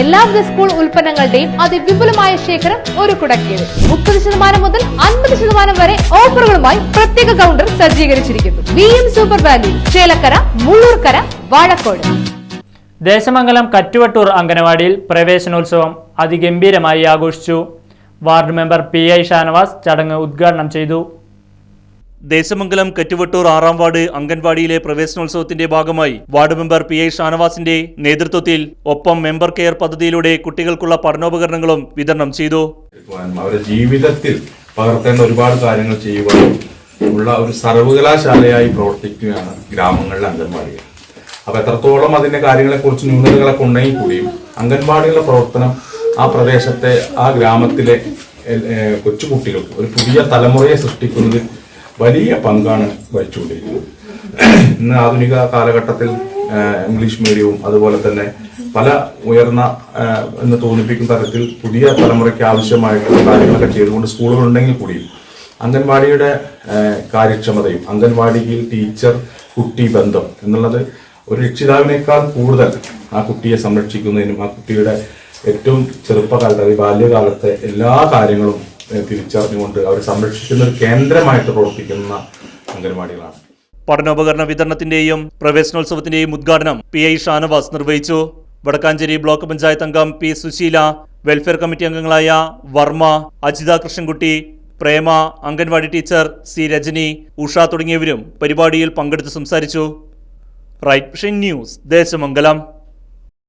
എല്ലാവിധ സ്കൂൾ ഉൽപ്പന്നങ്ങളുടെയും അതിവിപുലമായ ശേഖരം ഒരു കുടക്കീഴിൽ. മുപ്പത് ശതമാനം മുതൽ അൻപത് ശതമാനം വരെ ഓഫറുകളുമായി പ്രത്യേക കൗണ്ടർ സജ്ജീകരിച്ചിരിക്കുന്നു. V M super value Chelakkara Mullurkara Vazhakode. Desamangalam Kattuvattur അംഗനവാടിയിൽ പ്രവേശനോത്സവം അതിഗംഭീരമായി ആഘോഷിച്ചു. Ward member P I Shanavas ചടങ്ങ് ഉദ്ഘാടനം ചെയ്തു. ദേശമംഗലം കെറ്റുവട്ടൂർ ആറാം വാർഡ് അംഗൻവാടിയിലെ പ്രവേശനോത്സവത്തിന്റെ ഭാഗമായി വാർഡ് മെമ്പർ പി ഐ ഷാനവാസിന്റെ നേതൃത്വത്തിൽ ഒപ്പം മെമ്പർ കെയർ പദ്ധതിയിലൂടെ കുട്ടികൾക്കുള്ള പഠനോപകരണങ്ങളും വിതരണം ചെയ്തു. അവരുടെ ജീവിതത്തിൽ പകർത്തേണ്ട ഒരുപാട് കാര്യങ്ങൾ ചെയ്യുവാനും ഉള്ള ഒരു സർവകലാശാലയായി പ്രവർത്തിക്കുകയാണ് ഗ്രാമങ്ങളിലെ അംഗൻവാടികൾ. അപ്പൊ എത്രത്തോളം അതിന്റെ കാര്യങ്ങളെക്കുറിച്ച് ന്യൂനതകളൊക്കെ ഉണ്ടെങ്കിൽ കൂടിയും അംഗൻവാടികളുടെ പ്രവർത്തനം ആ പ്രദേശത്തെ ആ ഗ്രാമത്തിലെ കൊച്ചുകുട്ടികൾക്ക് ഒരു പുതിയ തലമുറയെ സൃഷ്ടിക്കുന്നതിൽ വലിയ പങ്കാണ് വഹിച്ചുകൊണ്ടിരിക്കുന്നത്. ഇന്ന് ആധുനിക കാലഘട്ടത്തിൽ ഇംഗ്ലീഷ് മീഡിയവും അതുപോലെ തന്നെ പല ഉയർന്ന എന്ന് തോന്നിപ്പിക്കുന്ന തരത്തിൽ പുതിയ തലമുറയ്ക്ക് ആവശ്യമായിട്ടുള്ള കാര്യങ്ങളൊക്കെ ചെയ്തുകൊണ്ട് സ്കൂളുകളുണ്ടെങ്കിൽ കൂടിയും അംഗൻവാടിയുടെ കാര്യക്ഷമതയും അംഗൻവാടിയിൽ ടീച്ചർ കുട്ടി ബന്ധം എന്നുള്ളത് ഒരു രക്ഷിതാവിനേക്കാൾ കൂടുതൽ ആ കുട്ടിയെ സംരക്ഷിക്കുന്നതിനും ആ കുട്ടിയുടെ ഏറ്റവും ചെറുപ്പകാലത്തെ ബാല്യകാലത്തെ എല്ലാ കാര്യങ്ങളും തിരിച്ചറിഞ്ഞുകൊണ്ട് അവരെ സംരക്ഷിക്കുന്ന ഒരു കേന്ദ്രമായിട്ട് പ്രവർത്തിക്കുന്ന അംഗൻവാടികളാണ്. പഠനോപകരണ വിതരണത്തിന്റെയും പ്രവേശനോത്സവത്തിന്റെയും ഉദ്ഘാടനം പി ഐ ഷാനവാസ് നിർവഹിച്ചു. വടക്കാഞ്ചേരി ബ്ലോക്ക് പഞ്ചായത്ത് അംഗം പി സുശീല വെൽഫെയർ കമ്മിറ്റി അംഗങ്ങളായ വർമ്മ അജിത കൃഷ്ണൻകുട്ടി പ്രേമ അംഗൻവാടി ടീച്ചർ സി രജനി ഉഷ തുടങ്ങിയവരും പരിപാടിയിൽ പങ്കെടുത്ത് സംസാരിച്ചു. Right news Desamangalam.